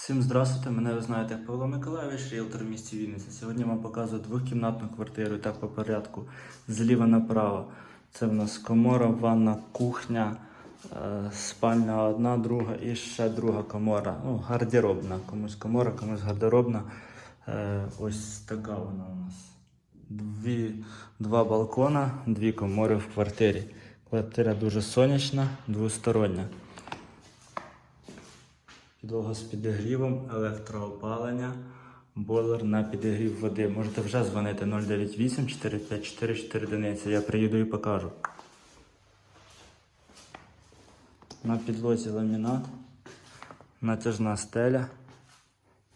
Всім здравствуйте, мене ви знаєте Павло Миколаївич, ріелтор в місті Вінниця. Сьогодні вам показую двохкімнатну квартиру, так по порядку, зліва направо. Це в нас комора, ванна, кухня, е, спальня одна, друга і ще друга комора. Ну, гардеробна. Комусь комора, комусь гардеробна. Е, Ось така вона у нас. Дві, два балкона, дві комори в квартирі. Квартира дуже сонячна, двостороння. Підлога з підігрівом, електроопалення, бойлер на підігрів води. Можете вже дзвонити 098 454 4 одиниці. Я приїду і покажу. На підлозі ламінат, натяжна стеля.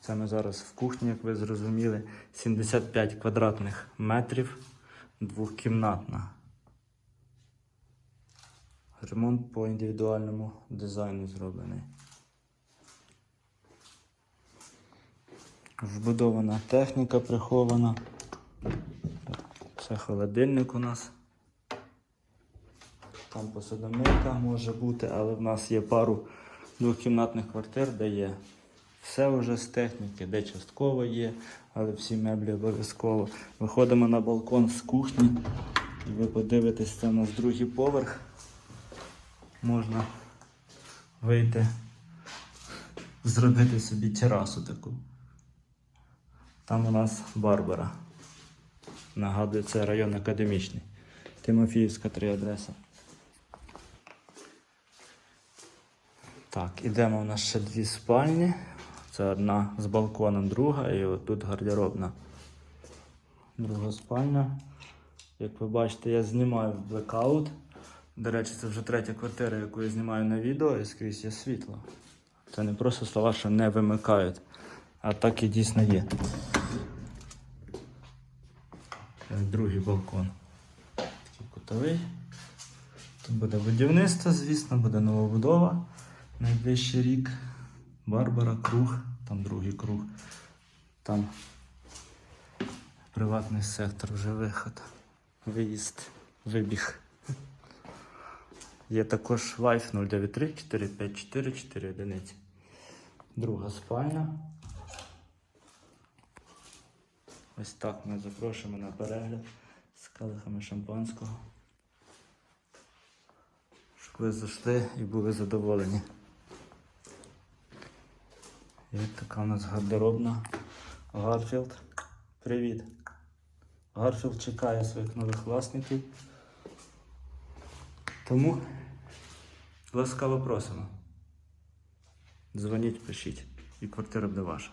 Це ми зараз в кухні, як ви зрозуміли, 75 квадратних метрів, двохкімнатна. Ремонт по індивідуальному дизайну зроблений. Вбудована техніка прихована. Це холодильник у нас. Там посудомийка може бути, але в нас є пару двохкімнатних квартир, де є все вже з техніки, де частково є, але всі меблі обов'язково. Виходимо на балкон з кухні. І ви подивитесь, це у нас другий поверх. Можна вийти, зробити собі терасу таку. Там у нас Барбара. Нагадую, це район академічний. Тимофіївська три адреса. Так, ідемо у нас ще дві спальні. Це одна з балконом, друга, і отут гардеробна. Друга спальня. Як ви бачите, я знімаю блекаут. До речі, це вже третя квартира, яку я знімаю на відео, і скрізь є світло. Це не просто слова, що не вимикають, а так і дійсно є. Другий балкон. Такий кутовий. Тут буде будівництво, звісно, буде новобудова. Найближчий рік. Барбара, круг, там другий круг. Там приватний сектор, вже виход. Виїзд, вибіг. Є також Wi-Fi 093 454 4 одиниці. Друга спальня. Ось так ми запрошуємо на перегляд з калихами шампанського. Щоб ви зайшли і були задоволені. І така у нас гардеробна. Гарфілд. Привіт. Гарфілд чекає своїх нових власників. Тому ласкаво просимо. Дзвоніть, пишіть. І квартира буде ваша.